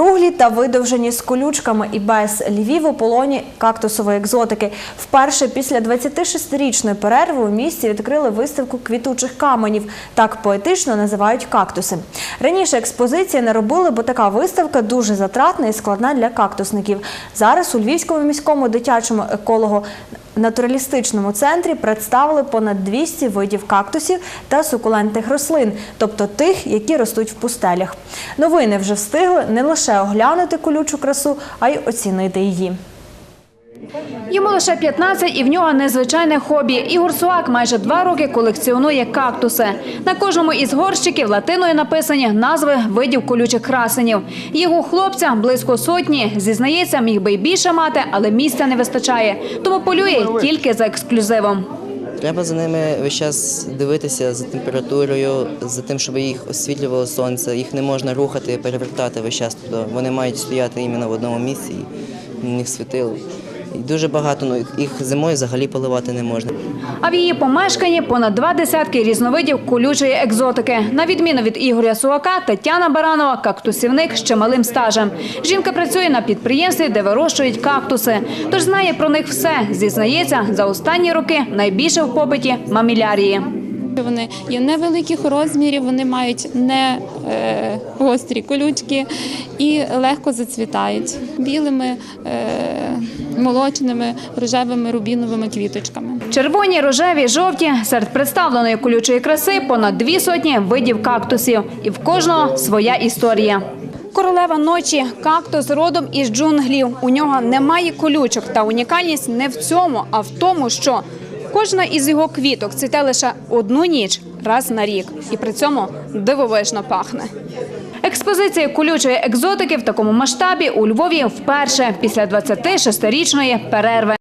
Круглі та видовжені з колючками і без львів у полоні кактусової екзотики. Вперше після 26-річної перерви у місті відкрили виставку квітучих каменів. Так поетично називають кактуси. Раніше експозиції не робили, бо така виставка дуже затратна і складна для кактусників. Зараз у Львівському міському дитячому еколого натуралістичному центрі представили понад 200 видів кактусів та сукулентних рослин, тобто тих, які ростуть в пустелях. Новини вже встигли не лише оглянути колючу красу, а й оцінити її. Йому лише 15 і в нього незвичайне хобі. Ігор Суак майже два роки колекціонує кактуси. На кожному із горщиків латиною написані назви видів колючих красенів. Його хлопця близько сотні. Зізнається, міг би й більше мати, але місця не вистачає. Тому полює тільки за ексклюзивом. Треба за ними весь час дивитися за температурою, за тим, щоб їх освітлювало сонце. Їх не можна рухати, перевертати весь час. Тобто вони мають стояти іменно в одному місці, і на них світило. І дуже багато, ну їх зимою взагалі поливати не можна. А в її помешканні понад два десятки різновидів колючої екзотики. На відміну від Ігоря Суака, Тетяна Баранова – кактусівник з чималим стажем. Жінка працює на підприємстві, де вирощують кактуси. Тож знає про них все. Зізнається, за останні роки найбільше в попиті – мамілярії. Вони є невеликих розмірів, вони мають не е, гострі колючки і легко зацвітають білими, е, молочними, рожевими рубіновими квіточками. Червоні, рожеві, жовті – серед представленої колючої краси понад дві сотні видів кактусів. І в кожного своя історія. Королева ночі – кактус родом із джунглів. У нього немає колючок, та унікальність не в цьому, а в тому, що кожна із його квіток цвіте лише одну ніч раз на рік. І при цьому дивовижно пахне. Експозиція колючої екзотики в такому масштабі у Львові вперше після 26-річної перерви.